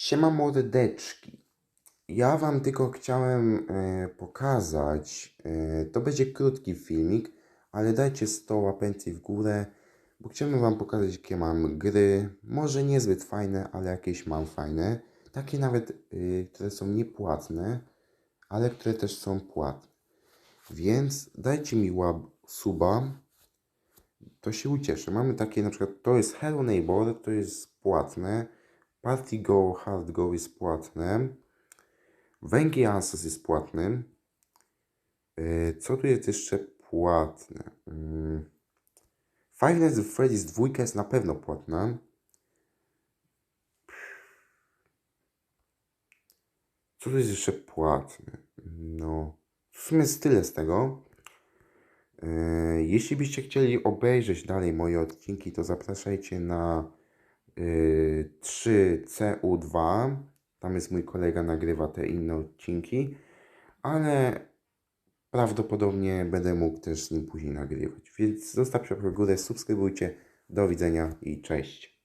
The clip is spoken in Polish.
Siema mordeczki. Ja wam tylko chciałem e, pokazać, e, to będzie krótki filmik, ale dajcie 100 łapencji w górę, bo chciałbym wam pokazać jakie mam gry, może niezbyt fajne, ale jakieś mam fajne, takie nawet, y, które są niepłatne, ale które też są płatne. Więc dajcie mi łap suba, to się ucieszę. Mamy takie na przykład, to jest Hello Neighbor, to jest płatne. Party Go, Hard Go jest płatne. Węgiel Answers jest płatny. Yy, Co tu jest jeszcze płatne? Five Nights at Freddy's 2 jest na pewno płatna. Co tu jest jeszcze płatne? No, w sumie jest tyle z tego. Yy, Jeśli byście chcieli obejrzeć dalej moje odcinki, to zapraszajcie na yy, 3CU2. Tam jest mój kolega, nagrywa te inne odcinki, ale prawdopodobnie będę mógł też z nim później nagrywać. Więc zostawcie w górę, subskrybujcie. Do widzenia i cześć.